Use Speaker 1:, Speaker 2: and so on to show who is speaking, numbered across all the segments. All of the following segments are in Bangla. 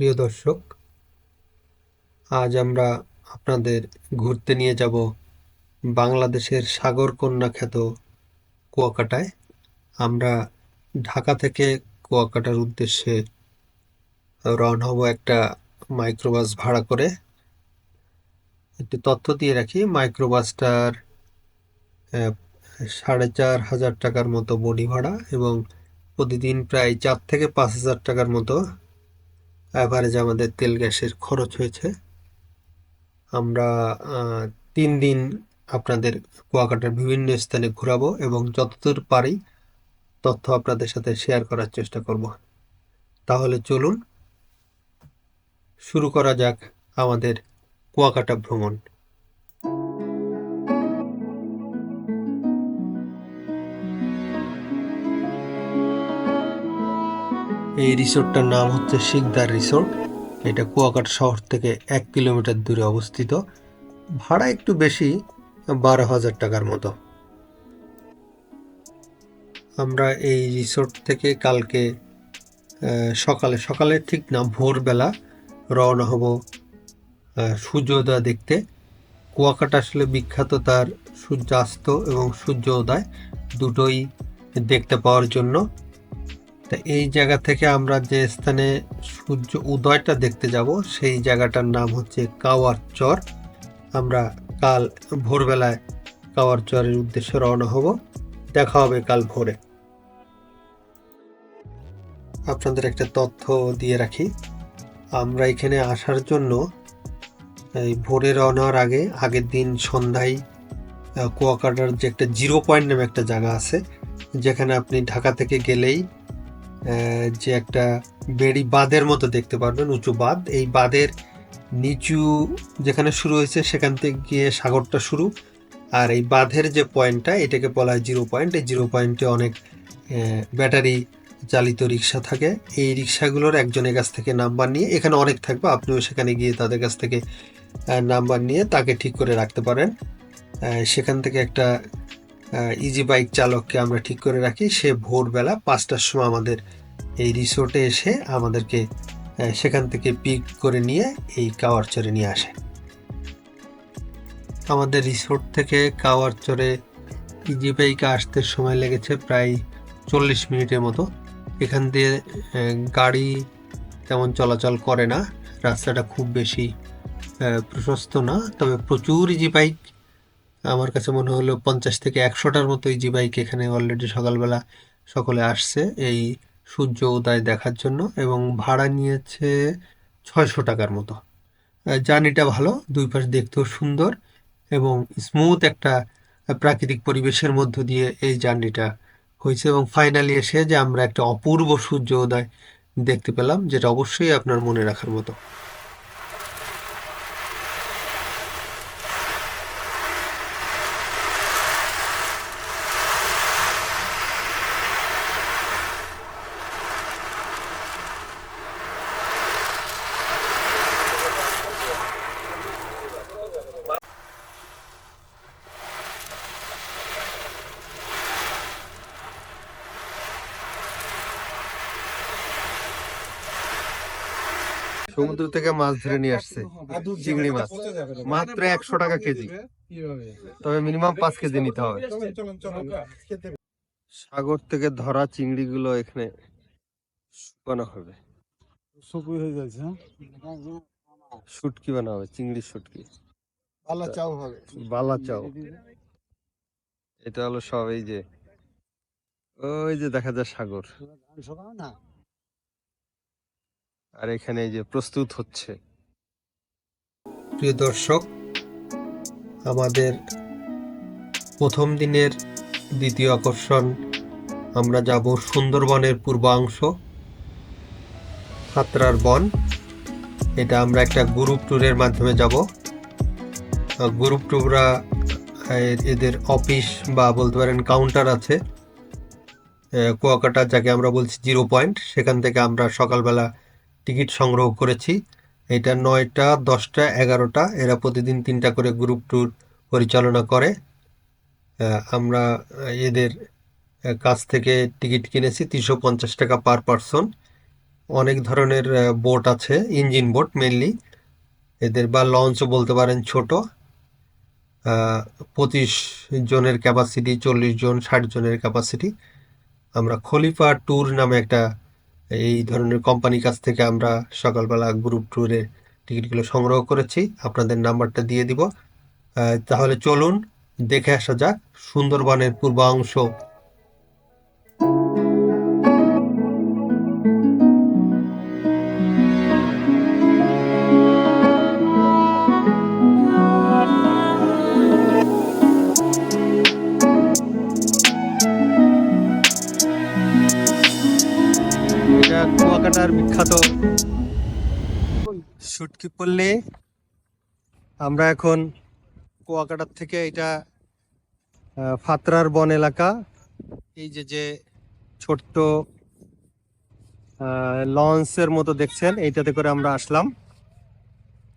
Speaker 1: প্রিয় দর্শক, আজ আমরা আপনাদের ঘুরতে নিয়ে যাব বাংলাদেশের সাগরকন্যা খ্যাত কুয়াকাটায়। আমরা ঢাকা থেকে কুয়াকাটার উদ্দেশ্যে রওনা হব একটা মাইক্রোবাস ভাড়া করে। একটি তথ্য দিয়ে রাখি, মাইক্রোবাসটার সাড়ে চার হাজার টাকার মতো বডি ভাড়া এবং প্রতিদিন প্রায় চার থেকে পাঁচ হাজার টাকার মতো অ্যাভারেজ আমাদের তেল গ্যাসের খরচ হয়েছে। আমরা তিন দিন আপনাদের কুয়াকাটার বিভিন্ন স্থানে ঘুরাবো এবং যতদূর পারি তথ্য আপনাদের সাথে শেয়ার করার চেষ্টা করব। তাহলে চলুন, শুরু করা যাক আমাদের কুয়াকাটা ভ্রমণ। এই রিসোর্টটার নাম হচ্ছে শিকদার রিসোর্ট। এটা কুয়াকাটা শহর থেকে এক কিলোমিটার দূরে অবস্থিত। ভাড়া একটু বেশি, বারো হাজার টাকার মতো। আমরা এই রিসোর্ট থেকে কালকে সকালে সকালে ঠিক না, ভোরবেলা রওনা হব সূর্যোদয় দেখতে। কুয়াকাটা আসলে বিখ্যাত তার সূর্যাস্ত এবং সূর্যোদয় দুটোই দেখতে পাওয়ার জন্য। তা এই জায়গা থেকে আমরা যে স্থানে সূর্য উদয়টা দেখতে যাব, সেই জায়গাটার নাম হচ্ছে কাওয়ার চর। আমরা কাল ভোরবেলায় কাওয়ার চরের উদ্দেশ্যে রওনা হব। দেখা হবে কাল ভোরে। আপনাদের একটা তথ্য দিয়ে রাখি। আমরা এখানে আসার জন্য এই ভোরে রওনা হওয়ার আগে, আগের দিন সন্ধ্যায় কুয়াকাটার যে একটা জিরো পয়েন্ট নামে একটা জায়গা আছে, যেখানে আপনি ঢাকা থেকে গেলেই যে একটা বেড়ি বাঁধের মতো দেখতে পারবেন, উঁচু বাঁধ। এই বাঁধের নিচু যেখানে শুরু হয়েছে, সেখান থেকে গিয়ে সাগরটা শুরু। আর এই বাঁধের যে পয়েন্টটা, এটাকে বলা হয় জিরো পয়েন্ট। এই জিরো পয়েন্টে অনেক ব্যাটারি চালিত রিক্সা থাকে। এই রিক্সাগুলোর একজনের কাছ থেকে নাম্বার নিয়ে, এখানে অনেক থাকবে, আপনিও সেখানে গিয়ে তাদের কাছ থেকে নাম্বার নিয়ে তাকে ঠিক করে রাখতে পারেন। সেখান থেকে একটা ইজি বাইক চালককে আমরা ঠিক করে রাখি। সে ভোরবেলা পাঁচটার সময় আমাদের এই রিসোর্টে এসে আমাদেরকে সেখান থেকে পিক করে নিয়ে এই কাওয়ার চরে নিয়ে আসে। আমাদের রিসোর্ট থেকে কাওয়ার চরে ইজি বাইকে আসতে সময় লেগেছে প্রায় চল্লিশ মিনিটের মতো। এখান দিয়ে গাড়ি তেমন চলাচল করে না। রাস্তাটা খুব বেশি প্রশস্ত না। তবে প্রচুর ইজি বাইক আমার কাছে মনে হলো পঞ্চাশ থেকে একশোটার মতো ইজি বাইক এখানে অলরেডি সকালবেলা সকলে আসছে এই সূর্য উদয় দেখার জন্য এবং ভাড়া নিয়েছে ছয়শো টাকার মতো। জার্নিটা ভালো, দুই পাশ দেখতেও সুন্দর এবং স্মুথ একটা প্রাকৃতিক পরিবেশের মধ্য দিয়ে এই জার্নিটা হয়েছে এবং ফাইনালি এসে যে আমরা একটা অপূর্ব সূর্য উদয় দেখতে পেলাম, যেটা অবশ্যই আপনার মনে রাখার মতো। সমুদ্র থেকে মাছ ধরে নিয়ে আসছে চিংড়ি মাছ। মাত্র একশো টাকা কেজি। তবে মিনিমাম পাঁচ কেজি নিতে হবে। সাগর থেকে ধরা চিংড়িগুলো এখানে শুকানো হবে।
Speaker 2: শুকুই হয়ে যাচ্ছে?
Speaker 1: শুটকি বানা হবে চিংড়ির শুটকি।
Speaker 2: পাল্লা চাও হবে।
Speaker 1: বালা চাও। এটা হলো সব এই যে ওই যে দেখা যায় সাগর।
Speaker 2: না?
Speaker 1: আর এখানে যে প্রস্তুত হচ্ছে। প্রিয় দর্শক, আমাদের প্রথম দিনের দ্বিতীয় আকর্ষণ, আমরা যাব সুন্দরবনের পূর্বাংশ খাতড়ার বন। এটা আমরা একটা গ্রুপ ট্যুরের মাধ্যমে যাব। গ্রুপ ট্যুররা এদের অফিস বা বলতে পারেন কাউন্টার আছে। কুয়াকাটা, যাকে আমরা বলছি জিরো পয়েন্ট, সেখান থেকে আমরা সকালবেলা টিকিট সংগ্রহ করেছি। এটা নয়টা, দশটা, এগারোটা। এরা প্রতিদিন তিনটা করে গ্রুপ ট্যুর পরিচালনা করে। আমরা এদের কাছ থেকে টিকিট কিনেছি তিনশো পঞ্চাশ টাকা পার পারসন। অনেক ধরনের বোট আছে, ইঞ্জিন বোট মেনলি এদের বা লঞ্চও বলতে পারেন ছোট। পঁচিশ জনের ক্যাপাসিটি চল্লিশ জন, ষাট জনের ক্যাপাসিটি আমরা খলিফা ট্যুর নামে একটা এই ধরনের কোম্পানির কাছ থেকে আমরা সকালবেলা গ্রুপ ট্যুরের টিকিটগুলো সংগ্রহ করেছি। আপনাদের নাম্বারটা দিয়ে দিব। তাহলে চলুন, দেখে আসা যাক সুন্দরবনের পূর্বাংশ কুয়াকাটার বিখ্যাত শুটকি পল্লী। আমরা এখন কুয়াকাটার থেকে এটা ফাতরার বন এলাকা। এই যে যে ছোট্ট লঞ্চের মতো দেখছেন, এইটাতে করে আমরা আসলাম।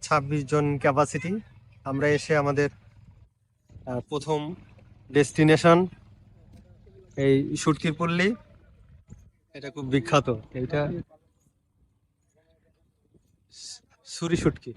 Speaker 1: ছাব্বিশ জন ক্যাপাসিটি আমরা এসে আমাদের প্রথম ডেস্টিনেশন, এই সুটকির পল্লী। এটা খুব বিখ্যাত। এটা সুরি শুটকি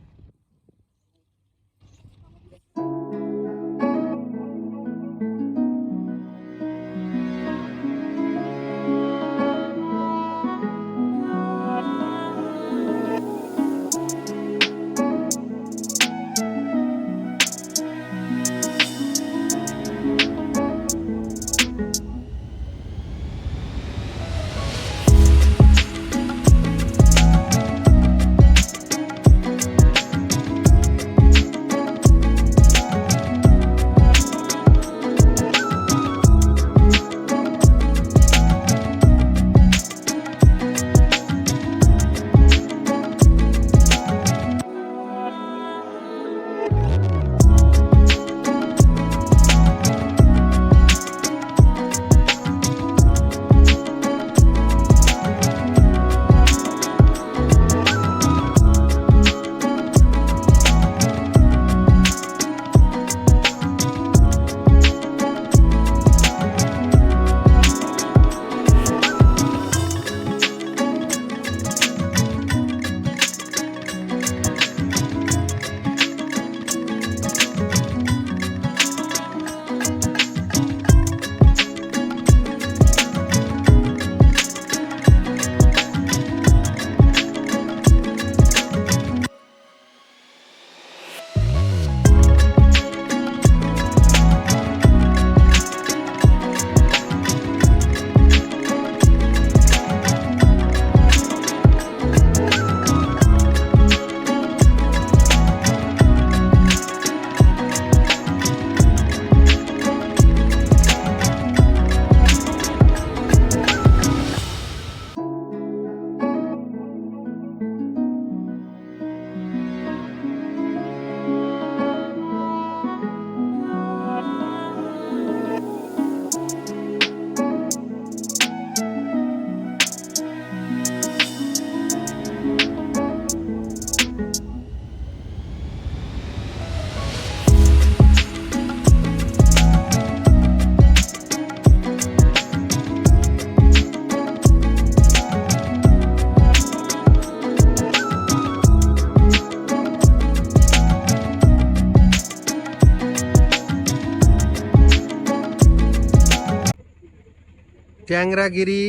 Speaker 1: ট্যাংরাগিরি,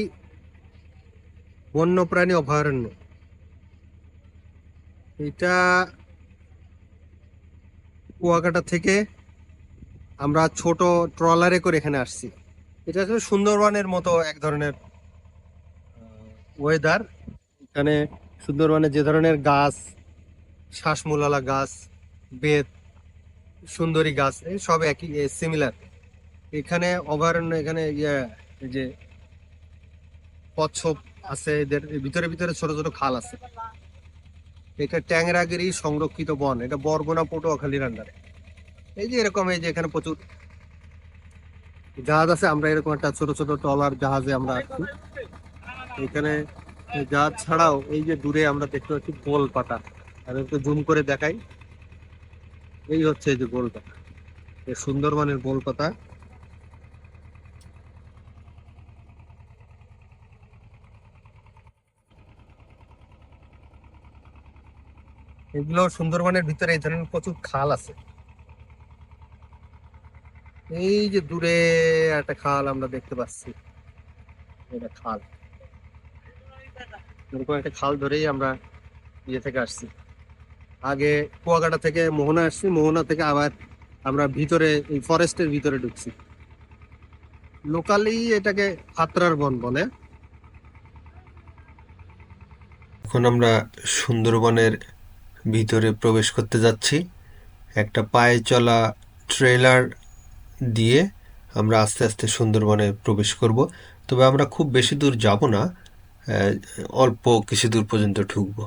Speaker 1: বন্যপ্রাণী অভয়ারণ্য। এটা কুয়াকাটা থেকে আমরা ছোট ট্রলারে করে এখানে আসছি। এটা আসলে সুন্দরবনের মতো এক ধরনের ওয়েদার এখানে সুন্দরবনে যে ধরনের গাছ, শ্বাসমূলালা গাছ, বেত, সুন্দরী গাছ সব একই সিমিলার এখানে অভয়ারণ্য, এখানে ইয়ে যে কচ্ছপ আছে, এদের ভিতরে ভিতরে ছোট ছোট খাল আছে। এটা ট্যাংরাগিরি সংরক্ষিত বন, এটা বরগুনা পটুয়াখালীর আন্ডারে। এই যে এরকম, এই যে এখানে প্রচুর জাহাজ আছে, আমরা এরকম একটা ছোট ছোট ট্রলার জাহাজে আমরা আসছি এখানে জাহাজ ছাড়াও এই যে দূরে আমরা দেখতে পাচ্ছি গোল পাতা। আমি একটু জুম করে দেখাই। এই হচ্ছে এই যে গোল পাতা। সুন্দরবনের গোল পাতা। এগুলো সুন্দরবনের ভিতরে এই ধরনের প্রচুর খাল আছে। এই যে দূরে একটা খাল আমরা দেখতে পাচ্ছি। এটা খাল। এরকম একটা খাল ধরেই আমরা ইয়ে থেকে আসছি। আগে কুয়াকাটা থেকে মোহনা আসছি, মোহনা থেকে আবার আমরা ভিতরে, এই ফরেস্টের ভিতরে ঢুকছি। লোকালি এটাকে ফাতরার বন বলে। এখন আমরা সুন্দরবনের ভিতরে প্রবেশ করতে যাচ্ছি। একটা পায়ে চলা ট্রেলার দিয়ে আমরা আস্তে আস্তে সুন্দরবনে প্রবেশ করব। তবে আমরা খুব বেশি দূর যাব না অল্প কিছু দূর পর্যন্ত ঢুকবো।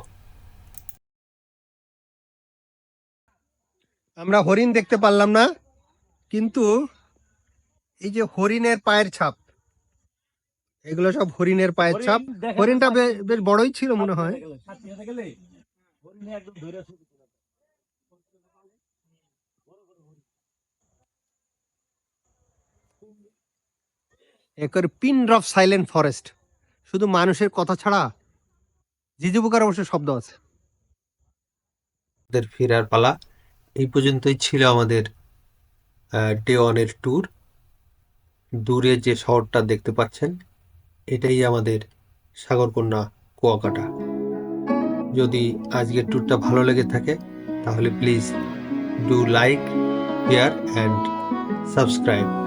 Speaker 1: আমরা হরিণ দেখতে পারলাম না কিন্তু এই যে হরিণের পায়ের ছাপ এগুলো সব হরিণের পায়ের ছাপ। হরিণটা বেশ বড়ই ছিল মনে হয়। একর পিন ড্রপ সাইলেন্ট ফরেস্ট। শুধু মানুষের কথা ছাড়া জিজু পোকার অবশ্য শব্দ আছে। আমাদের ফেরার পালা এই পর্যন্তই ছিল আমাদের ডে ওয়ানের ট্যুর দূরে যে শহরটা দেখতে পাচ্ছেন এটাই আমাদের সাগরকন্যা কুয়াকাটা। যদি আজকের ট্যুরটা ভালো লেগে থাকে তাহলে please do like share and subscribe